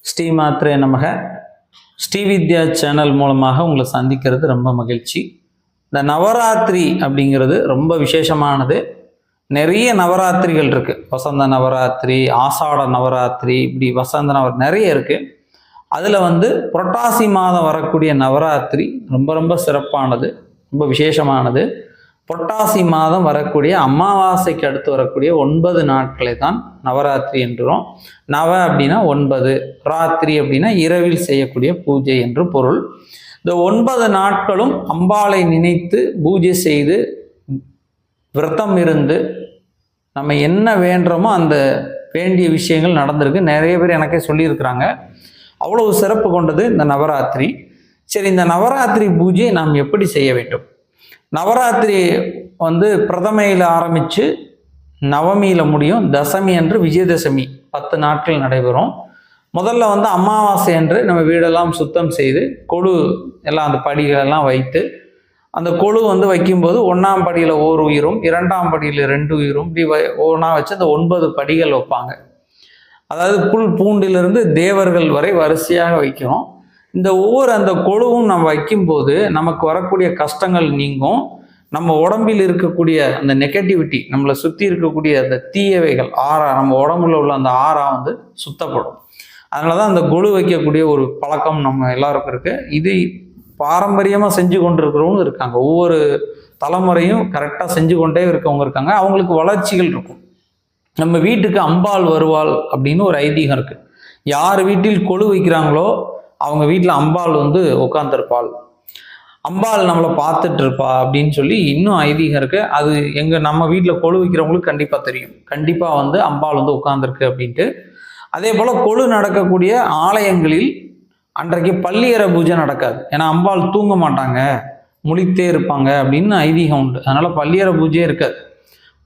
ஸ்ரீ மாத்ரே நமக. ஸ்ரீவித்யா சேனல் மூலமாக உங்களை சந்திக்கிறது ரொம்ப மகிழ்ச்சி. இந்த நவராத்திரி அப்படிங்கிறது ரொம்ப விசேஷமானது. நிறைய நவராத்திரிகள் இருக்கு. வசந்த நவராத்திரி ஆசாட நவராத்திரி இப்படி வசந்த நவ நிறைய இருக்கு. அதில் வந்து புரட்டாசி மாதம் வரக்கூடிய நவராத்திரி ரொம்ப ரொம்ப சிறப்பானது ரொம்ப விசேஷமானது. புரட்டாசி மாதம் வரக்கூடிய அமாவாசைக்கு அடுத்து வரக்கூடிய ஒன்பது நாட்களை தான் நவராத்திரி என்றும் நவ அப்படின்னா ஒன்பது ராத்திரி அப்படின்னா இரவில் செய்யக்கூடிய பூஜை என்று பொருள். இந்த ஒன்பது நாட்களும் அம்பாளை நினைத்து பூஜை செய்து விரதம் இருந்து நம்ம என்ன வேண்டுறோமோ அந்த வேண்டிய விஷயங்கள் நடந்திருக்கு. நிறைய பேர் எனக்கே சொல்லியிருக்கிறாங்க. அவ்வளவு சிறப்பு கொண்டது இந்த நவராத்திரி. சரி இந்த நவராத்திரி பூஜையை நாம் எப்படி செய்ய வேண்டும்? நவராத்திரி வந்து பிரதமையில் ஆரம்பித்து நவமியில் முடியும் தசமி அன்று விஜயதசமி பத்து நாட்கள் நடைபெறும். முதல்ல வந்து அமாவாசை அன்று நம்ம வீடெல்லாம் சுத்தம் செய்து கொழு எல்லாம் அந்த படிகளெல்லாம் வைத்து அந்த கொழு வந்து வைக்கும்போது ஒன்றாம் படியில் ஓர் உயிரும் இரண்டாம் படியில் ரெண்டு உயிரும் இப்படி வை- வச்சு அந்த ஒன்பது படிகள் வைப்பாங்க. அதாவது புல் பூண்டிலிருந்து தேவர்கள் வரை வரிசையாக வைக்கிறோம். இந்த ஒவ்வொரு அந்த கொழுவும் நம்ம வைக்கும்போது நமக்கு வரக்கூடிய கஷ்டங்கள் நீங்கும். நம்ம உடம்பில் இருக்கக்கூடிய அந்த நெகட்டிவிட்டி நம்மளை சுற்றி இருக்கக்கூடிய அந்த தீயவைகள் ஆறா நம்ம உடம்புல உள்ள அந்த ஆறா வந்து சுத்தப்படும். அதனால தான் அந்த கொழு வைக்கக்கூடிய ஒரு பழக்கம் நம்ம எல்லாருக்கும் இருக்குது இது பாரம்பரியமாக செஞ்சு கொண்டிருக்கிறவங்க இருக்காங்க. ஒவ்வொரு தலைமுறையும் கரெக்டாக செஞ்சு கொண்டே இருக்கவங்க இருக்காங்க. அவங்களுக்கு வளர்ச்சிகள் இருக்கும். நம்ம வீட்டுக்கு அம்பாள் வருவாள் அப்படின்னு ஒரு ஐதீகம் இருக்குது யார் வீட்டில் கொழு வைக்கிறாங்களோ அவங்க வீட்டில் அம்பாள் வந்து உட்காந்துருப்பாள் அம்பாள் நம்மளை பார்த்துட்டு இருப்பா அப்படின்னு சொல்லி இன்னும் ஐதீகம் இருக்கு. அது எங்க நம்ம வீட்டில் கொழு வைக்கிறவங்களுக்கு கண்டிப்பாக தெரியும். கண்டிப்பாக வந்து அம்பாள் வந்து உட்காந்துருக்கு அப்படின்ட்டு. அதே போல் கொழு நடக்கக்கூடிய ஆலயங்களில் அன்றைக்கு பள்ளியறை பூஜை நடக்காது. ஏன்னா அம்பாள் தூங்க மாட்டாங்க. முழித்தே இருப்பாங்க அப்படின்னு ஐதீகம் உண்டு. அதனால பள்ளியறை பூஜையே இருக்காது.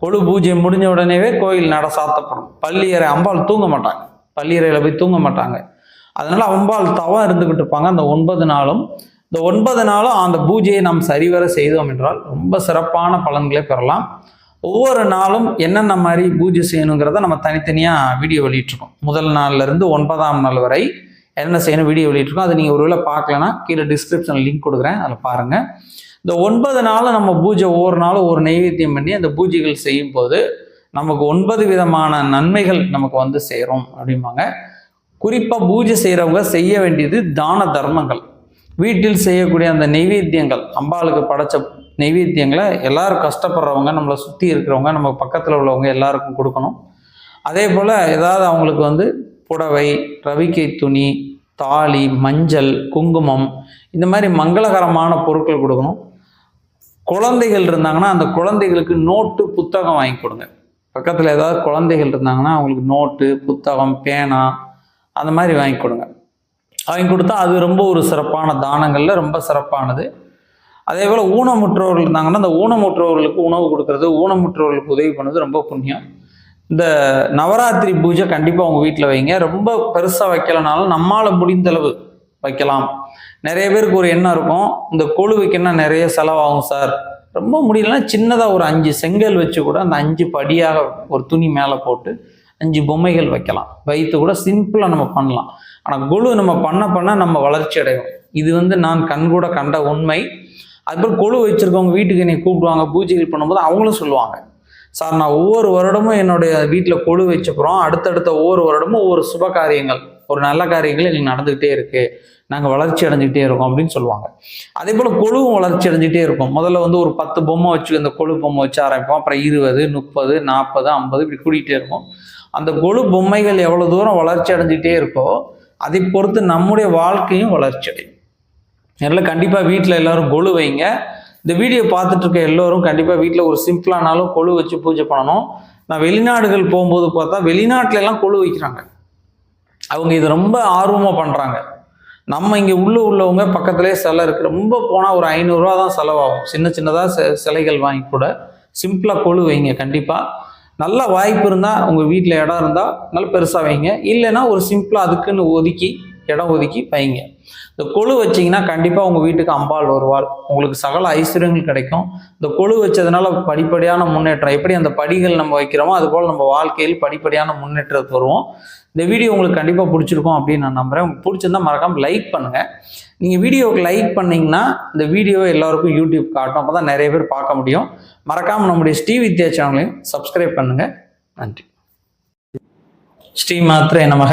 கொழு பூஜை முடிஞ்ச உடனேவே கோயில் நட சாத்தப்படும். பள்ளியறை அம்பாள் தூங்க மாட்டாங்க. பள்ளியறையில் போய் தூங்க மாட்டாங்க. அதனால அம்பாள் தவம் இருந்துகிட்டு இருப்பாங்க அந்த ஒன்பது நாளும் இந்த ஒன்பது நாளும் அந்த பூஜையை நாம் சரிவர செய்தோம் என்றால் ரொம்ப சிறப்பான பலன்களை பெறலாம். ஒவ்வொரு நாளும் என்னென்ன மாதிரி பூஜை செய்யணுங்கிறத நம்ம தனித்தனியாக வீடியோ வெளியிட்டிருக்கோம். முதல் நாள்ல இருந்து ஒன்பதாம் நாள் வரை என்ன செய்யணும் வீடியோ வெளியிட்டிருக்கோம். அதை நீங்கள் ஒருவேளை பார்க்கலனா கீழே டிஸ்கிரிப்ஷனில் லிங்க் கொடுக்குறேன். அதில் பாருங்கள் இந்த ஒன்பது நாளும் நம்ம பூஜை ஒவ்வொரு நாளும் ஒரு நைவேத்தியம் பண்ணி அந்த பூஜைகள் செய்யும்போது நமக்கு ஒன்பது விதமான நன்மைகள் நமக்கு வந்து சேரும் அப்படிம்பாங்க. குறிப்பாக பூஜை செய்கிறவங்க செய்ய வேண்டியது தான தர்மங்கள். வீட்டில் செய்யக்கூடிய அந்த நைவேத்தியங்கள் அம்பாளுக்கு படைச்ச நைவேத்தியங்களை எல்லாரும் கஷ்டப்படுறவங்க நம்மளை சுற்றி இருக்கிறவங்க நம்ம பக்கத்தில் உள்ளவங்க எல்லாருக்கும் கொடுக்கணும். அதே போல் ஏதாவது அவங்களுக்கு வந்து புடவை ரவிக்கை துணி தாலி மஞ்சள் குங்குமம் இந்த மாதிரி மங்களகரமான பொருட்கள் கொடுக்கணும். குழந்தைகள் இருந்தாங்கன்னா அந்த குழந்தைகளுக்கு நோட்டு புத்தகம் வாங்கி கொடுங்க. பக்கத்தில் ஏதாவது குழந்தைகள் இருந்தாங்கன்னா அவங்களுக்கு நோட்டு புத்தகம் பேனா அந்த மாதிரி வாங்கி கொடுங்க. வாங்கி கொடுத்தா அது ரொம்ப ஒரு சிறப்பான தானங்களில் ரொம்ப சிறப்பானது. அதே போல் ஊனமுற்றோர்கள் இருந்தாங்கன்னா அந்த ஊனமுற்றவர்களுக்கு உணவு கொடுக்கறது ஊனமுற்றோர்களுக்கு உதவி பண்ணது ரொம்ப புண்ணியம். இந்த நவராத்திரி பூஜை கண்டிப்பாக உங்கள் வீட்டில் வைங்க. ரொம்ப பெருசாக வைக்கலனாலும் நம்மளால் முடிந்தளவு வைக்கலாம். நிறைய பேருக்கு ஒரு எண்ணம் இருக்கும் இந்த கொழு வைக்கணும்னா நிறைய செலவாகும் சார். ரொம்ப முடியலன்னா சின்னதாக ஒரு அஞ்சு செங்கல் வச்சு கூட அந்த அஞ்சு படியாக ஒரு துணி மேலே போட்டு அஞ்சு பொம்மைகள் வைக்கலாம். வைத்து கூட சிம்பிளாக நம்ம பண்ணலாம். ஆனால் கொழு நம்ம பண்ண பண்ண நம்ம வளர்ச்சி அடையும் இது வந்து நான் கண்கூட கண்ட உண்மை. அதுக்கப்புறம் கொழு வச்சிருக்கவங்க வீட்டுக்கு என்னை கூப்பிடுவாங்க பூஜைகள் பண்ணும்போது அவங்களும் சொல்லுவாங்க. சார் நான் ஒவ்வொரு வருடமும் என்னுடைய வீட்டில் கொழு வச்சுக்கிறோம். அடுத்தடுத்த ஒவ்வொரு வருடமும் ஒவ்வொரு சுப காரியங்கள். ஒரு நல்ல காரியங்கள் எங்களுக்கு நடந்துகிட்டே இருக்கு. நாங்கள் வளர்ச்சி அடைஞ்சிக்கிட்டே இருக்கோம் அப்படின்னு சொல்லுவாங்க. அதே போல் கொழுவும் வளர்ச்சி அடைஞ்சிட்டே இருக்கும். முதல்ல வந்து ஒரு பத்து பொம்மை வச்சு அந்த கொழு பொம்மை வச்சு ஆரம்பிப்போம். அப்புறம் இருபது முப்பது நாற்பது ஐம்பது இப்படி கூட்டிகிட்டே இருக்கும். அந்த கொழு பொம்மைகள் எவ்வளோ தூரம் வளர்ச்சி அடைஞ்சிக்கிட்டே இருக்கோ அதை பொறுத்து நம்முடைய வாழ்க்கையும் வளர்ச்சி அடையும். அதனால் கண்டிப்பாக வீட்டில் எல்லாரும் கொழு வைங்க. இந்த வீடியோ பார்த்துட்டு இருக்க எல்லோரும் கண்டிப்பாக வீட்டில் ஒரு சிம்பிளானாலும் கொழு வச்சு பூஜை பண்ணணும். நான் வெளிநாடுகள் போகும்போது பார்த்தா வெளிநாட்டிலெல்லாம் கொழு வைக்கிறாங்க. அவங்க இது ரொம்ப ஆர்வமாக பண்ணுறாங்க நம்ம இங்கே உள்ள உள்ளவங்க பக்கத்துலேயே சிலை இருக்குது ரொம்ப போனால் ஒரு ஐநூறுரூவா தான் செலவாகும். சின்ன சின்னதாக சிலைகள் வாங்கி கூட சிம்பிளாக கொழு வைங்க கண்டிப்பாக நல்ல வாய்ப்பு இருந்தால் உங்கள் வீட்டில் இடம் இருந்தால் நல்ல பெருசாக வைங்க. இல்லைன்னா ஒரு சிம்பிளாக அதுக்குன்னு ஒதுக்கி இடம் ஒதுக்கி பைங்க இந்த கொழு வச்சிங்கன்னா கண்டிப்பாக உங்கள் வீட்டுக்கு அம்பாள் வருவாள். உங்களுக்கு சகல ஐஸ்வர்யங்கள் கிடைக்கும். இந்த கொழு வச்சதுனால படிப்படியான முன்னேற்றம். எப்படி அந்த படிகள் நம்ம வைக்கிறோமோ அதுபோல் நம்ம வாழ்க்கையில் படிப்படியான முன்னேற்றத்துக்கு வருவோம் இந்த வீடியோ உங்களுக்கு கண்டிப்பாக பிடிச்சிருக்கும் அப்படின்னு நான் நம்புகிறேன் உங்களுக்கு பிடிச்சிருந்தா மறக்காமல் லைக் பண்ணுங்கள் நீங்கள் வீடியோவுக்கு லைக் பண்ணிங்கன்னா இந்த வீடியோவை எல்லாருக்கும் யூடியூப் காட்டும். அப்போ தான் நிறைய பேர் பார்க்க முடியும். மறக்காமல் நம்முடைய ஸ்ரீ வித்யா சேனலையும் சப்ஸ்கிரைப் பண்ணுங்கள் நன்றி. ஸ்ரீ மாத்திரை நமக.